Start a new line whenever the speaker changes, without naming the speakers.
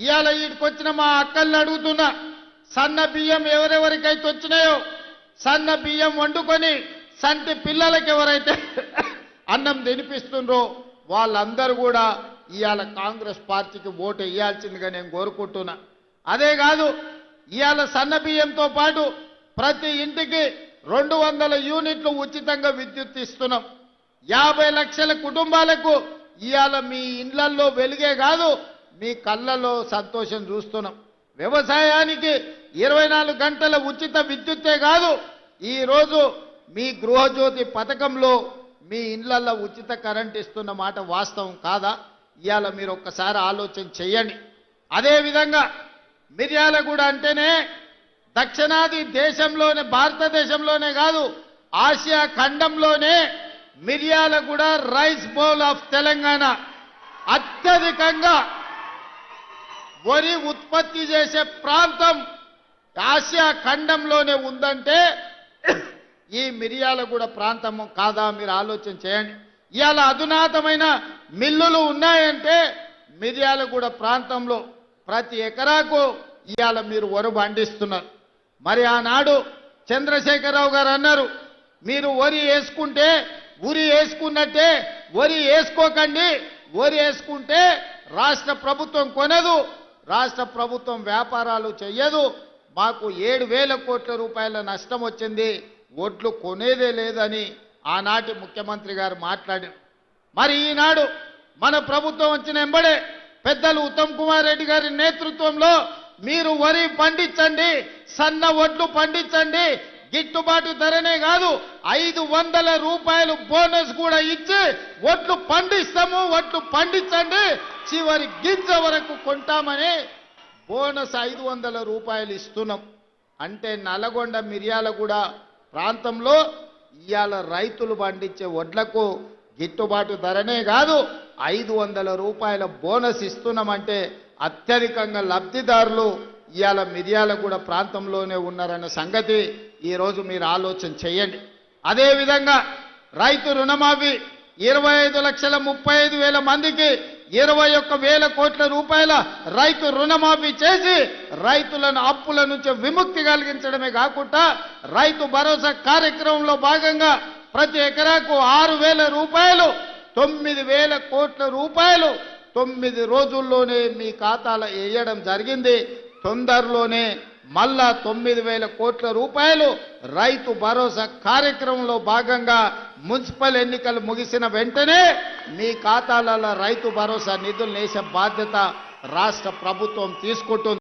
ఇవాళ వీటికి వచ్చిన మా అక్కల్ని అడుగుతున్నా సన్న బియ్యం ఎవరెవరికైతే వచ్చినాయో సన్న బియ్యం వండుకొని సంటి పిల్లలకి ఎవరైతే అన్నం తినిపిస్తుండ్రో వాళ్ళందరూ కూడా ఇవాళ కాంగ్రెస్ పార్టీకి ఓటు వేయాల్సిందిగా నేను కోరుకుంటున్నా. అదే కాదు ఇవాళ సన్న బియ్యంతో పాటు ప్రతి ఇంటికి రెండు వందల యూనిట్లు ఉచితంగా విద్యుత్ ఇస్తున్నాం. యాభై లక్షల కుటుంబాలకు ఇవాళ మీ ఇండ్లల్లో వెలిగే కాదు మీ కళ్ళలో సంతోషం చూస్తున్నాం. వ్యవసాయానికి ఇరవై నాలుగు గంటల ఉచిత విద్యుత్తే కాదు ఈరోజు మీ గృహజ్యోతి పథకంలో మీ ఇండ్లల్లో ఉచిత కరెంట్ ఇస్తున్న మాట వాస్తవం కాదా? ఇవాళ మీరు ఒక్కసారి ఆలోచన చెయ్యండి. అదేవిధంగా మిర్యాలగూడ అంటేనే దక్షిణాది దేశంలోనే భారతదేశంలోనే కాదు Asia ఖండంలోనే Miryalaguda rice bowl of Telangana అత్యధికంగా వరి ఉత్పత్తి చేసే ప్రాంతం ఆసియా ఖండంలోనే ఉందంటే ఈ మిరియాలగూడ ప్రాంతము కాదా మీరు ఆలోచన చేయండి. ఇవాళ అధునాతమైన మిల్లులు ఉన్నాయంటే మిర్యాలగూడ ప్రాంతంలో ప్రతి ఎకరాకు ఇవాళ మీరు వరి పండిస్తున్నారు. మరి ఆనాడు చంద్రశేఖరరావు గారు అన్నారు మీరు వరి వేసుకుంటే ఉరి వేసుకున్నట్టే వరి వేసుకోకండి వరి వేసుకుంటే రాష్ట్ర ప్రభుత్వం కొనదు రాష్ట్ర ప్రభుత్వం వ్యాపారాలు చెయ్యదు. మాకు ఏడు వేల కోట్ల రూపాయల నష్టం వచ్చింది. ఓట్లు కొనేదే లేదని ఆనాటి ముఖ్యమంత్రి గారు మాట్లాడారు. మరి ఈనాడు మన ప్రభుత్వం వచ్చిన ఎంబడే పెద్దలు ఉత్తమ్ కుమార్ రెడ్డి గారి నేతృత్వంలో మీరు వరి పండించండి సన్న ఒడ్లు పండించండి గిట్టుబాటు ధరనే కాదు ఐదు వందల రూపాయలు బోనస్ కూడా ఇచ్చి ఒట్లు పండిస్తాము ఒట్లు పండించండి చివరి గింజ వరకు కొంటామని బోనస్ ఐదు వందల రూపాయలు ఇస్తున్నాం. అంటే నల్గొండ మిర్యాలగూడ ప్రాంతంలో ఇవాళ రైతులు పండించే వడ్లకు గిట్టుబాటు ధరనే కాదు ఐదు వందల రూపాయల బోనస్ ఇస్తున్నామంటే అత్యధికంగా లబ్ధిదారులు ఇవాళ మిర్యాలగూడ ప్రాంతంలోనే ఉన్నారన్న సంగతి ఈరోజు మీరు ఆలోచన చేయండి. అదేవిధంగా రైతు రుణమాఫీ ఇరవై ఐదు లక్షల ముప్పై ఐదు వేల మందికి ఇరవై ఒక్క వేల కోట్ల రూపాయల రైతు రుణమాఫీ చేసి రైతులను అప్పుల నుంచి విముక్తి కలిగించడమే కాకుండా రైతు భరోసా కార్యక్రమంలో భాగంగా ప్రతి ఎకరాకు ఆరు వేల రూపాయలు తొమ్మిది వేల కోట్ల రూపాయలు తొమ్మిది రోజుల్లోనే మీ ఖాతాలో వేయడం జరిగింది. తొందరలోనే మళ్ళా తొమ్మిది వేల కోట్ల రూపాయలు రైతు భరోసా కార్యక్రమంలో భాగంగా మున్సిపల్ ఎన్నికలు ముగిసిన వెంటనే మీ ఖాతాలలో రైతు భరోసా నిధులు వేసే బాధ్యత రాష్ట్ర ప్రభుత్వం తీసుకుంటుంది.